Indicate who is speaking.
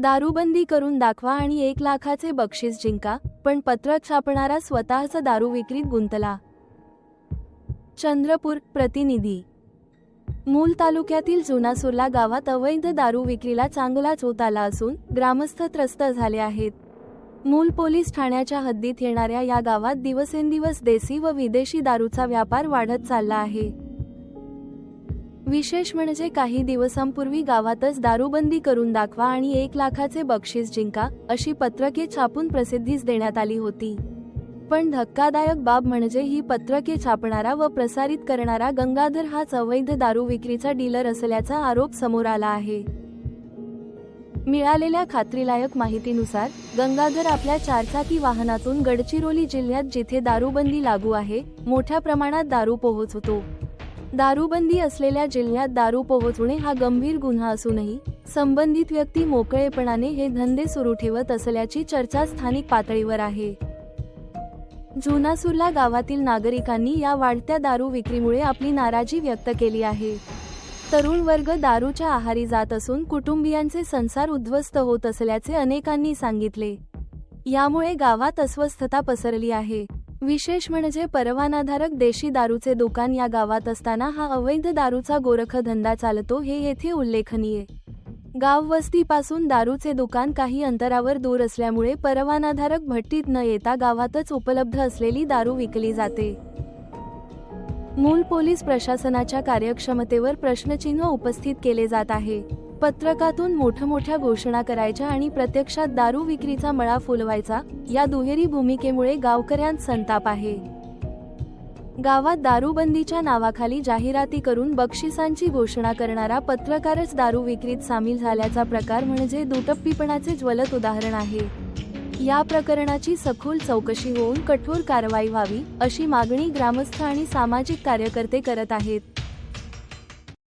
Speaker 1: दारूबंदी करून दाखवा आणि एक लाखाचे बक्षीस जिंका पण पत्रक छापणारा स्वतःचा दारू विक्रीत गुंतला. चंद्रपूर प्रतिनिधी. मूल तालुक्यातील जुनासुरला गावात अवैध दारू विक्रीला चांगलाच होत आला असून ग्रामस्थ त्रस्त झाले आहेत. मूल पोलीस ठाण्याच्या हद्दीत येणाऱ्या या गावात दिवसेंदिवस देशी व विदेशी दारूचा व्यापार वाढत चालला आहे. विशेष म्हणजे काही दिवसांपूर्वी गावातच दारूबंदी करून दाखवा आणि एक लाखाचे बक्षीस जिंका अशी पत्रके छापून प्रसिद्धीस देण्यात आली होती. पण धक्कादायक बाब म्हणजे ही पत्रके छापणारा व प्रसारित करणारा गंगाधर हाच अवैध दारू विक्रीचा डीलर असल्याचा आरोप समोर आला आहे. मिळालेल्या खात्रीलायक माहितीनुसार गंगाधर आपल्या चारचाकी वाहनातून गडचिरोली जिल्ह्यात जिथे दारूबंदी लागू आहे मोठ्या प्रमाणात दारू पोहोचवतो दारूबंदी असलेल्या जिल्ह्यात दारू पोहोचवणे हा गंभीर गुन्हा असूनही संबंधित व्यक्ती मोकळेपणाने हे धंदे सुरू ठेवत असल्याची चर्चा स्थानिक पातळीवर आहे. जुनासुरला गावातील नागरिकांनी या वाढत्या दारू विक्रीमुळे आपली नाराजी व्यक्त केली आहे. तरुण वर्ग दारूच्या आहारी जात असून कुटुंबियांचे संसार उद्ध्वस्त होत असल्याचे अनेकांनी सांगितले. यामुळे गावात अस्वस्थता पसरली आहे. विशेष म्हणजे परवानाधारक देशी दारूचे दुकान या गावात असताना हा अवैध दारूचा गोरखधंदा चालतो हे येथे उल्लेखनीय. गाव वस्तीपासून दारूचे दुकान काही अंतरावर दूर असल्यामुळे परवानाधारक भट्टीत न येता गावातच उपलब्ध असलेली दारू विकली जाते. मूल पोलीस प्रशासनाच्या कार्यक्षमतेवर प्रश्नचिन्ह उपस्थित केले जात आहे. पत्रकातून मोठमोठ्या घोषणा करायच्या आणि प्रत्यक्षात दारू विक्रीचा मळा फुलवायचा या दुहेरी भूमिकेमुळे गावकऱ्यांत संताप आहे. गावात दारूबंदीच्या नावाखाली जाहिराती करून बक्षिसांची घोषणा करणारा पत्रकारच दारू विक्रीत सामील झाल्याचा प्रकार म्हणजे दुटप्पीपणाचे ज्वलत उदाहरण आहे. या प्रकरणाची सखोल चौकशी होऊन कठोर कारवाई व्हावी अशी मागणी ग्रामस्थ आणि सामाजिक कार्यकर्ते करत आहेत.